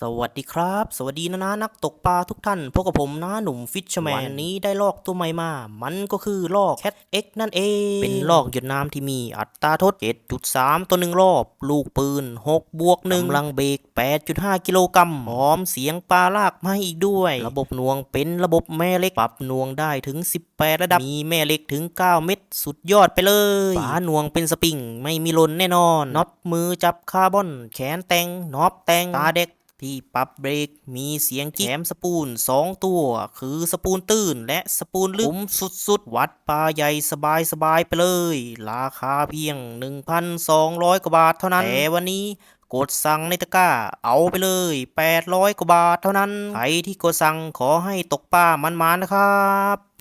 สวัสดีครับ สวัสดีนะนะนักตกปลาทุกท่านพบกับผมนะหนุ่มฟิชเชอร์แมนวันนี้ได้ลอกตัวใหม่มา มันก็คือลอก Cat X นั่นเอง เป็นลอกหยดน้ำที่มีอัตราโทษ7.3 ตัวหนึ่งรอบ ลูกปืน 6 บวกหนึ่งกำลังเบรก8.5 กิโลกรัมพร้อมเสียงปลาลากมาอีกด้วย ระบบหน่วงเป็นระบบแม่เหล็กปรับหน่วงได้ถึง 18 ระดับ มีแม่เหล็กถึง 9 เม็ดสุดยอดไปเลยฝาหน่วงเป็นสปริง ไม่มีหล่นแน่นอนน็อตมือจับคาร์บอน แขนแต่งน็อปแต่งตาเด็ก ที่ปรับเบรกมีเสียงจิ๊กแถมสปูน 2 ตัว คือสปูนตื้นและสปูนลึกคุ้มสุดๆ วัดปลาใหญ่สบายๆ ไปเลย ราคาเพียง 1,200 กว่าบาทเท่านั้น แต่วันนี้กดสั่งในตะกร้า เอาไปเลย 800 กว่าบาทเท่านั้น ใครที่กดสั่งขอให้ตกปลามันๆนะครับ